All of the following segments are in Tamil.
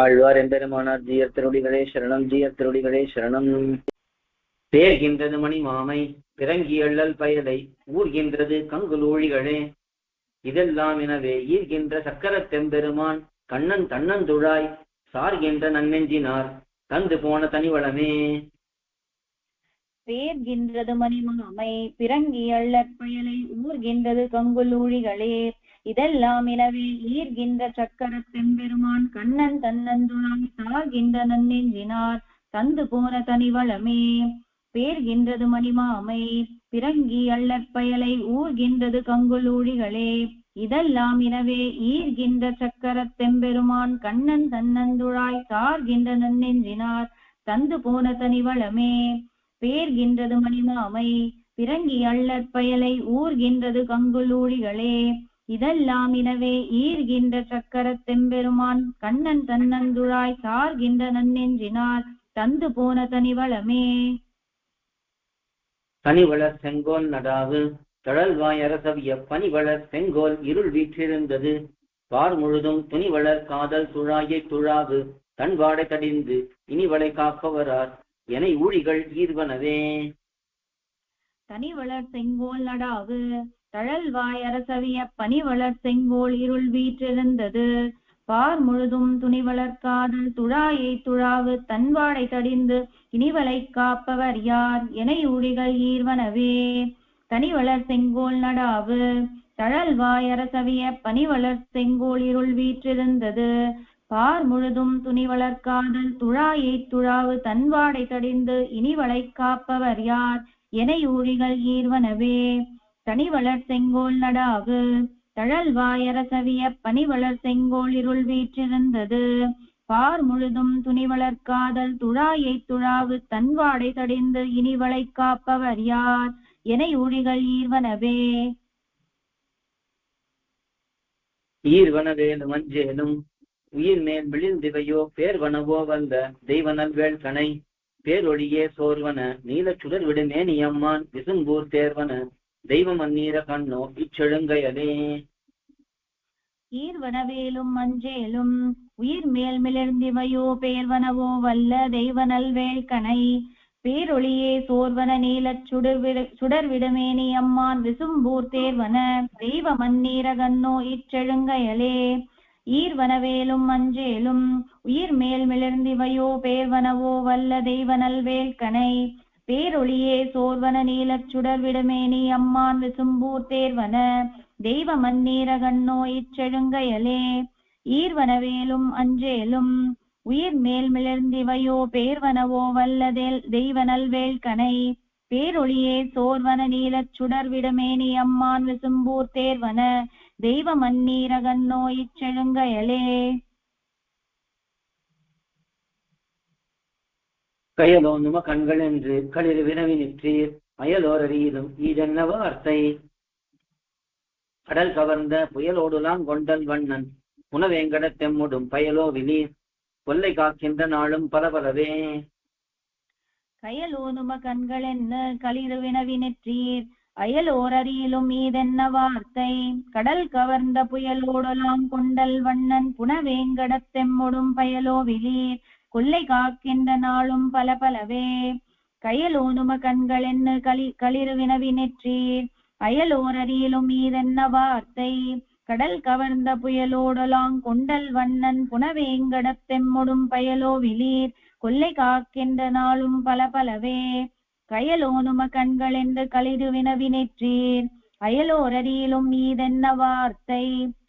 ஆழ்வார் எம்பெருமானார் ஜீயர் திருடிகளே சரணம் ஜீயர் திருடிகளே சரணம். பேர்கின்றது மணி மாமை பிறங்கி எள்ளல் பயலை ஊர்கின்றது கங்குலூழிகளே இதெல்லாம் எனவே ஈர்கின்ற சக்கர தெம்பெருமான் கண்ணன் தன்னந்துழாய் சார்கின்ற நன்னெஞ்சினார் தந்து போன தனிவளமே. பேர்கின்றது மணிமாமை பிறங்கி அள்ளற்பயலை ஊர்கின்றது கங்குலூழிகளே இதெல்லாம் எனவே ஈர்கின்ற சக்கரத் தெம்பெருமான் கண்ணன் தன்னந்துழாய் சார்கின்ற நன்னெஞ்சினார் தந்து போன தனிவளமே பேர்கின்றது மணிமாமை பிறங்கி அள்ளற்பயலை ஊர்கின்றது கங்குலூழிகளே. இதெல்லாம் இனவே ஈர்கின்ற சக்கரத் தெம்பெருமான் கண்ணன் தன்னந்துழாய் சார்கின்ற நன்னெஞ்சினார் தந்து போன தனிவளமே பேர்கின்றது மணிமாமை பிறங்கி அள்ளற்பயலை ஊர்கின்றது கங்குலூழிகளே. இதெல்லாம் எனவே ஈர்கின்ற சக்கரத் தெம்பெருமான் கண்ணன் தன்னந்துழாய் சார்கின்ற நன்னெஞ்சினார் தந்து போன தனிவளமே. தனிவளர் செங்கோல் நடாவு தழல்வாய் அரசவிய பனிவளர் செங்கோல் இருள் வீற்றிருந்தது. பார் முழுதும் துணிவளர் காதல் துழாயை துழாவு தன்வாடை தடிந்து இனிவளை காப்பவரார் என ஊழிகள் ஈர்வனவே. தனிவளர் செங்கோல் நடாவு தழல்வாய் அரசவிய பனிவளர் செங்கோல் இருள் வீற்றிருந்தது. பார் முழுதும் துணி வளர்க்காதல் துழாயை துழாவு தன்வாடை தடிந்து இனிவலை காப்பவர் யார்? என ஊழிகள் ஈர்வனவே. தனிவளர் செங்கோல் நடாவு. தழல்வாய் அரசவிய பனி வளர் செங்கோல் இருள் வீற்றிருந்தது. பார் முழுதும் துணி வளர்க்காதல் துழாயை துழாவு தன்வாடை தடிந்து இனிவளை காப்பவர் யார்? என ஊழிகள் ஈர்வனவே. தனிவளர் செங்கோல் நடாவு. தழல்வாய் பனி வளர் செங்கோல் இருள் வீற்றிருந்தது. பார் முழுதும் துணிவளர் காதல் துழாயை துழாவு தன்வாடை தடிந்து இனிவளை காப்பவர் யார்? என ஊழிகள் ஈர்வனவே. ஈர்வனவேலு மஞ்சேலும் உயிர் மேல் விழிந்திவையோ பேர்வனவோ வந்த தெய்வனல் வேள்கணை பேரொழியே சோர்வன நீலச் விடுமேனியம்மான் விடுமேனி அம்மான் விசும்பூர் தேர்வன தெய்வம் அந்நீர கண்ணோ இச்செழுங்கையலே ஈர்வனவேலும் மஞ்சேலும் உயிர் மேல் மிளர்ந்திவையோ பேர்வனவோ வல்ல தெய்வ நல்வேல் கணை பேரொளியே சோர்வன நீலச் சுடர்விட சுடர்விடமேனி அம்மான் விசும்பூர் தேர்வன. தெய்வ மன்னீரகன்னோ இச்செழுங்கையலே ஈர்வனவேலும் மஞ்சேலும் உயிர் மேல் மிளர்ந்திவையோ பேர்வனவோ வல்ல தெய்வனல் கணை பேரொளியே சோர்வன நீலச் சுடர்விடுமேனி அம்மான் விசும்பூர் தேர்வன. தெய்வ மன்னீரகன்னோ இச்செழுங்கையலே ஈர்வனவேலும் அஞ்சேலும். உயிர் மேல் மிளர்ந்திவையோ பேர்வனவோ வல்லதேல் தெய்வனல் வேள்கணை. பேரொளியே சோர்வன நீலச் சுடர்விடுமேனி அம்மான் விசும்பூர் தேர்வன. தெய்வ மன்னீரகன்னோ இச்செழுங்கையலே கயலோ நும கண்கள் என்று களிர் வினவி நிற்றீர். அயலோர் அறியிலும் ஈதென்ன வார்த்தை கடல் கவர்ந்த புயலோடுலாம் கொண்டல் வண்ணன். உணவேங்கட தெம்முடும் பயலோ விலீர் கொல்லை காக்கின்ற நாளும் பலபலவே கயலோனும கண்களென்ன களிறு வினவி நெற்றீர். அயலோர் அறியிலும் மீதென்ன வார்த்தை கடல் கவர்ந்த புயலோடலாம் கொண்டல் வண்ணன். புனவேங்கடத்தெம்முடும் பயலோ விலீர். கொல்லை காக்கின்ற நாளும் பல பலவே. கயலோனும கண்களென்ன களி களிருவினவி நெற்றீர் அயலோர் அறியிலும் மீதென்ன வார்த்தை? கடல் கவர்ந்த புயலோடலாங் கொண்டல் வண்ணன் புனவேங்கடத்தெம்முடும் பயலோ விலீர். கொல்லை காக்கின்ற நாளும் பல பலவே. கயலோனும கண்கள் என்று களிருவினவி நெற்றீர். அயலோரறியிலும் மீதென்ன வார்த்தை?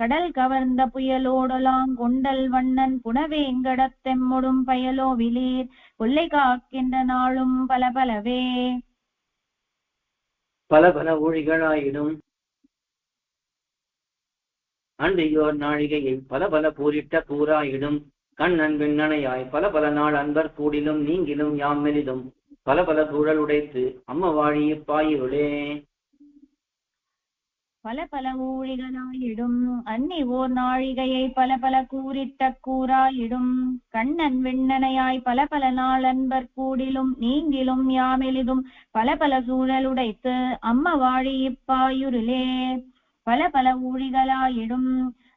கடல் கவர்ந்த புயலோடலாம் கொண்டல் வண்ணன் புனவேங்கடத் தெம்முடும் பயலோ விலீர். கொல்லை காக்கின்ற நாளும் பல பலவே பல பல ஊழிகளாயிடும். அன்றியோர் நாழிகையை பல பல பூரிட்ட பூராயிடும். கண்ணன் விண்ணனையாய் பல பல நாள் அன்பர் கூடிலும் நீங்கிலும் யாம் மெலிதும். பல பல சூழல் உடைத்து அம்ம வாழி பாயிருளே பல பல ஊழிகளாயிடும். அன்னி ஓர் நாழிகையை பல பல கூறிட்ட கூறாயிடும். கண்ணன் விண்ணனையாய் பல பல நாள் அன்பர் கூடிலும் நீங்கிலும் யாமெளிதும். பல பல சூழலுடைத்து அம்ம வாழி இப்பாயுருளே. பல பல ஊழிகளாயிடும்.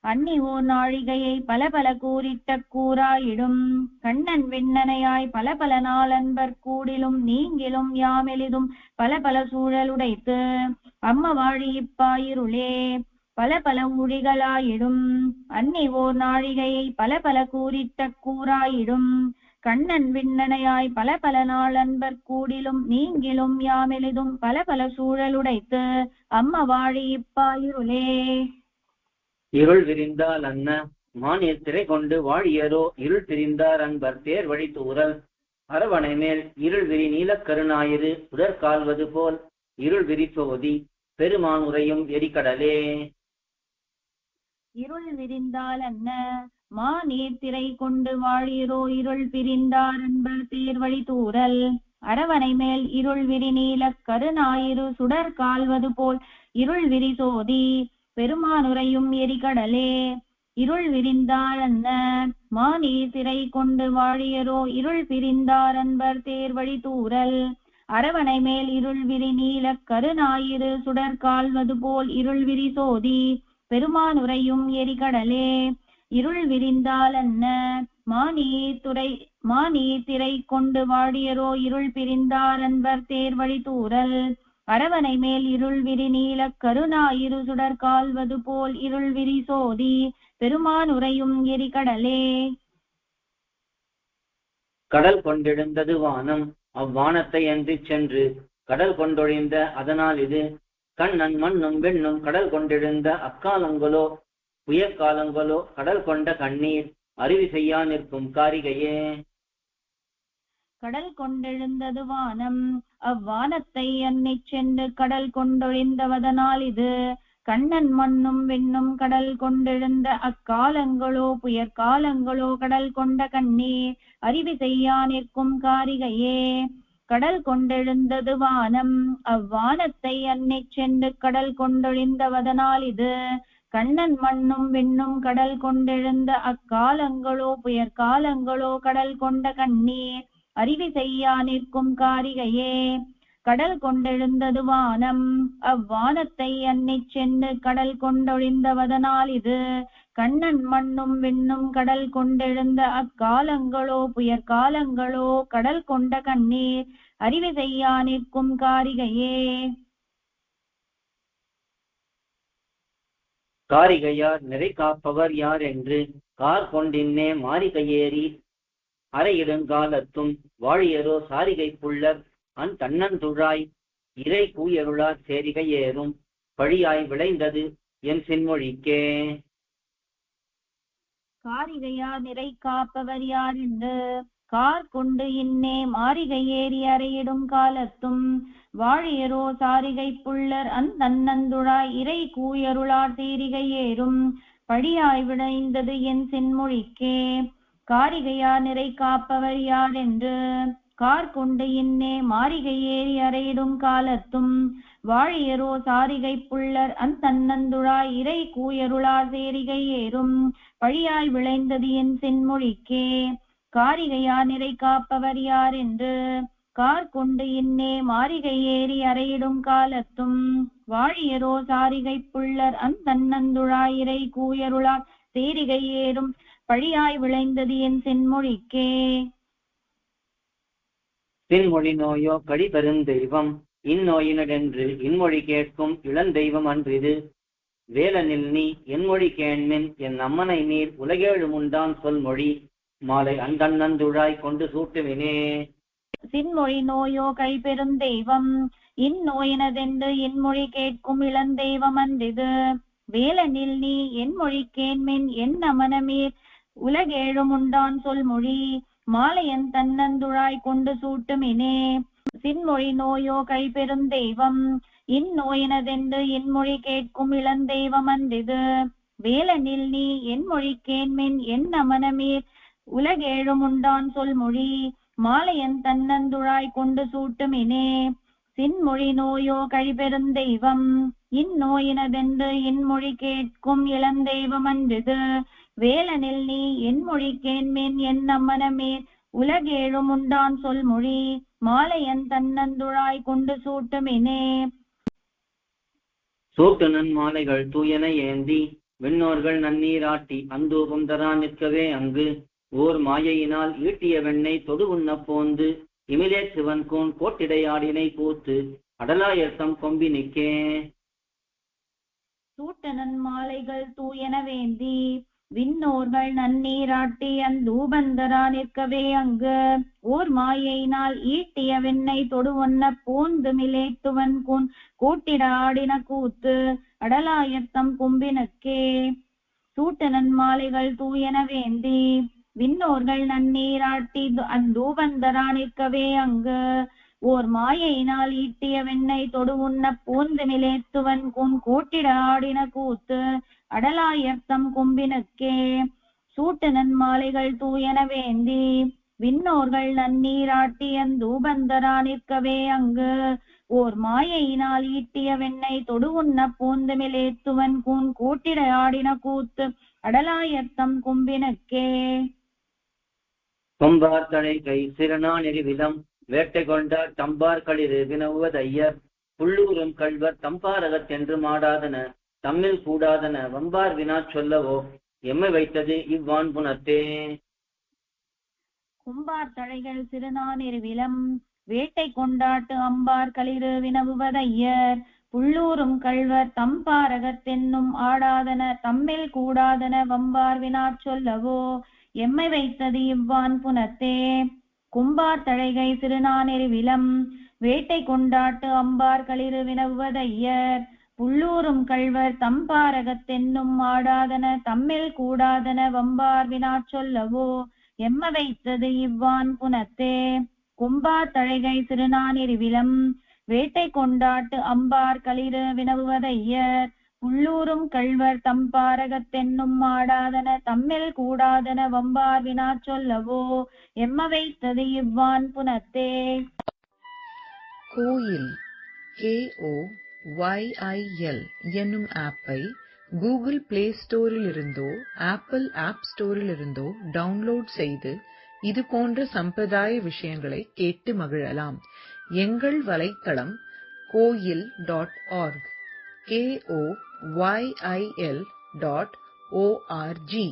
அன்னி ஓர் நாழிகையை பல பல கூறிட்ட கூறாயிடும். கண்ணன் விண்ணனையாய் பல பல நாளன்பர் கூடிலும் நீங்கிலும் யாமெளிதும் பல பல சூழலுடைத்து. அம்ம வாழி இப்பாயிருளே பல பல ஊழிகளாயிடும் அன்னி ஓர் நாழிகையை பல பல கூறிட்ட கூறாயிடும். கண்ணன் விண்ணனையாய் பல பல நாளன்பர் கூடிலும் நீங்கிலும் யாமெளிதும் பல பல சூழலுடைத்து. அம்ம வாழி இப்பாயிருளே. இருள் விரிந்தால் அன்ன மானிய திரை கொண்டு வாழியரோ இருள் பிரிந்தார் அன்பர் தேர் வழி தூரல் அரவணை மேல் இருள் விரி நீலக்கருணாயிரு உடற்கால்வது போல் இருள் விரி சோதி பெருமான் உரையும் எரிக்கடலே இருள் விரிந்தால் அன்ன மா நீர்த்திரை கொண்டு வாழியரோ இருள் பிரிந்தார் என்பர் தேர்வழி தூரல் அரவணை மேல் இருள் விரி நீல கருணாயிரு சுடர் கால்வது போல் இருள் விரி சோதி பெருமானுரையும் எரிகடலே. இருள் விரிந்தார் அன்ன மா கொண்டு வாழியரோ. இருள் பிரிந்தார் என்பர் தேர்வழி தூரல் அரவணை மேல் இருள் விரி நீலக் கருணாயிரு சுடர் கால்வது போல் இருள் விரி சோதி. பெருமானுரையும் எரிகடலே. இருள் விரிந்தால் அன்ன மானி துறை மானி திரை கொண்டு வாடியரோ இருள் பிரிந்தார் அன்பர் தேர்வழி தூரல் அரவணை மேல் இருள் விரி நீலக் கருணாயிரு சுடர் கால்வது போல் இருள் விரி சோதி பெருமான் உரையும் எரிகடலே. கடல் கொண்டெழுந்தது வானம் அவ்வானத்தை அன்றிச் சென்று கடல் கொண்டொழிந்த அதனால் இது கண்ணன் மண்ணும் வெண்ணும் கடல் கொண்டெழுந்த அக்காலங்களோ புயற்காலங்களோ கடல் கொண்ட கண்ணீர் அருவி செய்யா நிற்கும் காரிகையே. கடல் கொண்டெழுந்தது வானம் அவ்வானத்தை அன்னை சென்று கடல் கொண்டொழிந்தவதனால் இது கண்ணன் மண்ணும் விண்ணும் கடல் கொண்டெழுந்த அக்காலங்களோ புயற்காலங்களோ கடல் கொண்ட கண்ணீர் அறிவி செய்யா நிற்கும் காரிகையே. கடல் கொண்டெழுந்தது வானம் அவ்வானத்தை அன்னை சென்று கடல் கொண்டொழிந்தவதனால் இது கண்ணன் மண்ணும் விண்ணும் கடல் கொண்டெழுந்த அக்காலங்களோ புயற்காலங்களோ கடல் கொண்ட கண்ணீர் அறிவி செய்யா நிற்கும் காரிகையே. கடல் கொண்டெழுந்தது வானம். அவ்வானத்தை அன்னிச் சென்று கடல் கொண்டொழிந்தவதனால் இது. கண்ணன் மண்ணும் விண்ணும் கடல் கொண்டெழுந்த அக்காலங்களோ புயற்காலங்களோ கடல் கொண்ட கண்ணீர். அறிவு செய்யா நிற்கும் காரிகையே. காரிகையார் நிறை காப்பவர் யார் என்று? கார் கொண்டின்னே மாரிகையேறி அரையிடுங்காலத்தும் வாழியரோ சாரிகை புள்ளர் அன் தன்னந்துழாய் இறை கூயருளார் சேரிகை ஏறும் பழியாய் விளைந்தது என் சின்மொழிக்கே. காரிகையார் நிறை காப்பவர் யார் என்று கார் கொண்டு இன்னே மாரிகை ஏறி அறையிடும் காலத்தும் வாழியரோ சாரிகை புள்ளர் அந் தன்னந்துழாய் இறை கூயருளார் தீரிகை ஏறும் பழியாய் விளைந்தது என் சென்மொழிக்கே. காரிகையார் நிறை காப்பவர் யார் என்று கார் கொண்டு இன்னே மாரிகை ஏறி அறையிடும் காலத்தும் வாழியரோ சாரிகை புள்ளர் அந்தன்னந்துழாய் இறை கூயருளார் சேரிகை ஏறும். பழியாய் விளைந்தது என் சென்மொழிக்கே காரிகையார் நிறை காப்பவர் யார் என்று கார் கொண்டு இன்னே மாரிகை ஏறி அறையிடும் காலத்தும் வாழியரோ சாரிகை புள்ளர் அந்தன்னந்துழாயிரை கூயருளார் சேரிகை ஏறும். பழியாய் விளைந்தது என் சென்மொழிக்கே பின்மொழி நோயோ கடி பெருந்தெய்வம் இந்நோயினடென்று இன்மொழி கேட்கும் இளந்தெய்வம் அன்றிது. வேலனில் நீ என்மொழி கேண்மின் என் அம்மனை நீர் உலகேழு முண்டான் சொல்மொழி. மாலை அந்தன்னந்துழாய் கொண்டு சூட்டுவினே. சின்மொழி நோயோ கைபெருந்தெய்வம் இந்நோயினதென்று இன்மொழி கேட்கும் இளந்தெய்வம் அன்றிது. வேலனில் நீ என் மொழி கேண்மின் என் அமனமீர் உலகேழும் உண்டான் சொல்மொழி மாலையன் தன்னந்துழாய் கொண்டு சூட்டுமினே. சின்மொழி நோயோ கைபெருந்தெய்வம் இந்நோயினதென்று இன்மொழி கேட்கும் இளந்தெய்வம் அந்திது வேலனில் நீ என் மொழி கேண்மின் என் அமனமீர் உலகேழும் உண்டான் சொல்மொழி மாலையன் தன்னந்துழாய் கொண்டு சூட்டுமினே. சின்மொழி நோயோ கழிபெருந்தெய்வம் இந்நோயினதென்று இன்மொழி கேட்கும் இளந்தெய்வம் அன்றிது வேலனில் நீ என் மொழி கேண்மேன் என் அம்மனமேன் உலகேழும் உண்டான் சொல்மொழி மாலையன் தன்னந்துழாய் கொண்டு சூட்டுமினே சூட்டுனன் மாலைகள் தூயன ஏந்தி விண்ணோர்கள் நன்னீராட்டி அந்தூபம் தரா நிற்கவே அங்கு. ஓர் மாயையினால் ஈட்டிய வெண்ணெய் தொடு உண்ண போந்து இமிலே சிவன்கோன் கோட்டிடையாடினை பூத்து அடலாயர்த்தம் கொம்பி நிக்கே சூட்டனன் மாலைகள் தூயன வேந்தி விண்ணோர்கள் நன்னீராட்டி அந்தூபந்தரா நிற்கவே அங்கு. ஓர் மாயினால் ஈட்டிய வெண்ணை தொடுவொன்ன பூந்து மிலேத்துவன் கூன். கூட்டிட ஆடின கூத்து அடலாயத்தம் கும்பினக்கே. சூட்டனன் மாலைகள் தூயன வேந்தி விண்ணோர்கள் நன்னீராட்டி அந்தூபந்தரா நிற்கவே அங்கு. ஓர் மாயையினால் ஈட்டிய வெண்ணை தொடு உண்ண பூந்து மிலேத்துவன் கூன் கூட்டிட ஆடின கூத்து அடலாயர்த்தம் கும்பினுக்கே. சூட்டு நன்மாலைகள் தூயன வேந்தி விண்ணோர்கள் நன்னீராட்டியன் தூபந்தரா நிற்கவே அங்கு. ஓர் மாயையினால் ஈட்டிய வெண்ணை தொடு உண்ண பூந்து மிலேத்துவன் கூன் கூட்டிட ஆடின கூத்து அடலாயர்த்தம் கும்பினுக்கே. கொம்பார் கை சிறனா நெறிவிலம் வேட்டை கொண்டார் தம்பார் களிறு வினவுவதையர் புள்ளூரும் கள்வர் தம்பாரகத்தென்று மாடாதன தம்மில் கூடாதன வம்பார் வினா சொல்லவோ? எம்மை வைத்தது இவ்வான் புனத்தே கும்பார் தழைகள் சிறுநானிருவிலம் வேட்டை கொண்டாட்டு அம்பார் களிறு வினவுவதையர் புள்ளூரும் கள்வர் தம்பாரகத்தென்னும் ஆடாதன தம்மில் கூடாதன வம்பார் வினா சொல்லவோ? எம்மை வைத்தது இவ்வான் புனத்தே கும்பார் தழைகை சிறுநானெருவிலம் வேட்டை கொண்டாட்டு அம்பார் களிறு வினவுவதையர். புள்ளூரும் கள்வர் தம்பாரகத்தென்னும் ஆடாதன தம்மில் கூடாதன வம்பார் வினா சொல்லவோ எம்ம வைத்தது இவ்வான் புனத்தே. கும்பா தழைகை சிறுநானிருவிலம் வேட்டை கொண்டாட்டு அம்பார் களிறு வினவுவதையர். உள்ளூரும் கள்வர் தம்பாரகத்தென்னும் ஆடாதன தம்மில் கூடாதன வம்பார் வினா சொல்லவோ? எம்ம வைத்தது இவ்வான் புனத்தே. கோயில் கேஓ ஒய்ஐஎல் என்னும் ஆப்பை கூகுள் பிளே ஸ்டோரிலிருந்தோ ஆப்பிள் ஆப் ஸ்டோரிலிருந்தோ டவுன்லோட் செய்து இது போன்ற சம்பிரதாய விஷயங்களை கேட்டு மகிழலாம். எங்கள் வலைத்தளம் கோயில் dot org K O Y I L dot O R G